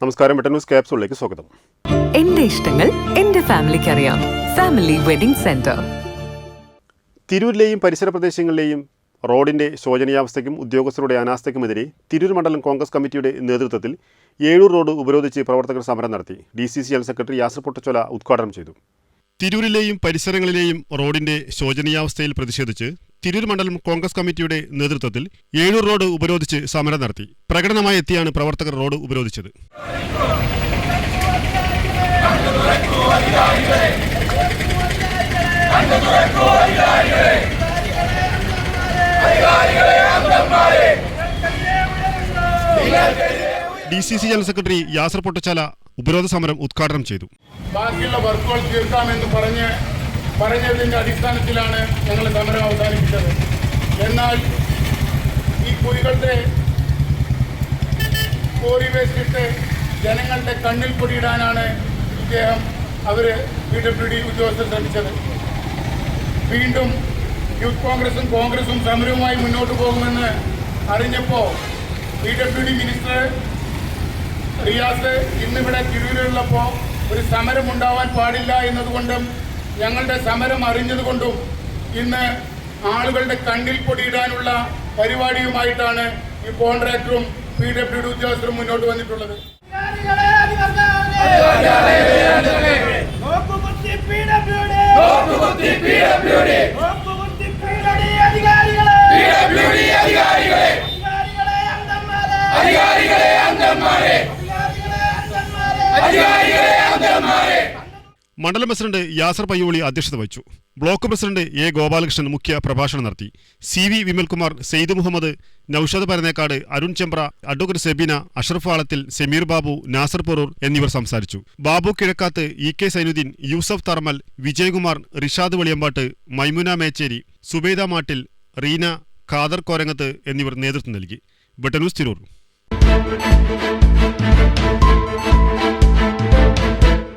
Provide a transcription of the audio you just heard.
നമസ്കാരം better news ക്യാപ്സൂളിലേക്ക് സ്വാഗതം. എന്റെ ഇഷ്ടങ്ങൾ എന്റെ ഫാമിലിക്ക് അറിയാം ഫാമിലി വെഡിംഗ് സെന്റർ. തിരൂരിലെയും പരിസര പ്രദേശങ്ങളിലെയും റോഡിന്റെ ശോചനീയാവസ്ഥയ്ക്കും ഉദ്യോഗസ്ഥരുടെ അനാസ്ഥയ്ക്കുമെതിരെ തിരൂർ മണ്ഡലം കോൺഗ്രസ് കമ്മിറ്റിയുടെ നേതൃത്വത്തിൽ ഏഴൂർ റോഡ് ഉപരോധിച്ച് പ്രവർത്തകർ സമരം നടത്തി D C C general secretary Yasar Pottachola ഉദ്ഘാടനം ചെയ്തു. തിരൂരിലെയും പരിസരങ്ങളിലെയും റോഡിന്റെ ശോചനീയാവസ്ഥയിൽ പ്രതിഷേധിച്ച് തിരൂർ മണ്ഡലം കോൺഗ്രസ് കമ്മിറ്റിയുടെ നേതൃത്വത്തിൽ ഏഴൂർ റോഡ് ഉപരോധിച്ച് സമരം നടത്തി. പ്രകടനമായി എത്തിയാണ് പ്രവർത്തകർ road ഉപരോധിച്ചത്. D C C general secretary Yasar Pottachala ഉപരോധ സമരം ഉദ്ഘാടനം ചെയ്തു. ബാക്കിയുള്ള വർക്കുകൾ തീർക്കാമെന്ന് പറഞ്ഞ് പറഞ്ഞതിന്റെ അടിസ്ഥാനത്തിലാണ് ഞങ്ങൾ സമരം അവസാനിപ്പിച്ചത്. എന്നാൽ ഈ കുഴികളുടെ കോറി വേസ്റ്റിട്ട് ജനങ്ങളുടെ കണ്ണിൽ പൊടിയിടാനാണ് ഇദ്ദേഹം അവർ പി ഡബ്ല്യു ഡി ഉദ്യോഗസ്ഥർ ശ്രമിച്ചത്. വീണ്ടും യൂത്ത് കോൺഗ്രസും കോൺഗ്രസും സമരവുമായി മുന്നോട്ട് പോകുമെന്ന് അറിഞ്ഞപ്പോൾ P W D minister Riyas ഇന്നിവിടെ തിരൂരിലുള്ളപ്പോൾ ഒരു സമരം ഉണ്ടാവാൻ പാടില്ല എന്നതുകൊണ്ടും ഞങ്ങളുടെ സമരം അറിഞ്ഞതുകൊണ്ടും ഇന്ന് ആളുകളുടെ കണ്ണിൽ പൊടിയിടാനുള്ള പരിപാടിയുമായിട്ടാണ് ഈ കോൺട്രാക്ടറും പി ഡബ്ല്യു ഡി ഉദ്യോഗസ്ഥരും മുന്നോട്ട് വന്നിട്ടുള്ളത്. അധികാരികളെ പീഡബ്ല്യൂഡി അധികാരികളെ അധികാരികളെ അന്തന്മാരെ അധികാരികളെ അന്തന്മാരെ അധികാരികളെ അന്തന്മാരെ മണ്ഡലം പ്രസിഡന്റ് യാസർ പയ്യോളി അധ്യക്ഷത വഹിച്ചു. ബ്ലോക്ക് പ്രസിഡന്റ് എ ഗോപാലകൃഷ്ണൻ മുഖ്യ പ്രഭാഷണം നടത്തി. C V Vimalkumar Syed Muhammad Noushad Paranekkad Arun Chembra advocate Sebeena Ashraf Alathil Sameer Babu Nasar Porur എന്നിവർ സംസാരിച്ചു. ബാബു കിഴക്കാത്ത് ഇ കെ സൈനുദ്ദീൻ യൂസഫ് തർമൽ വിജയകുമാർ റിഷാദ് വെളിയമ്പാട്ട് മൈമുന മേച്ചേരി സുബേദ മാട്ടിൽ റീന ഖാദർ കോരങ്ങത്ത് എന്നിവർ നേതൃത്വം നൽകി. ബട്ടനൂസ് തിരൂർ.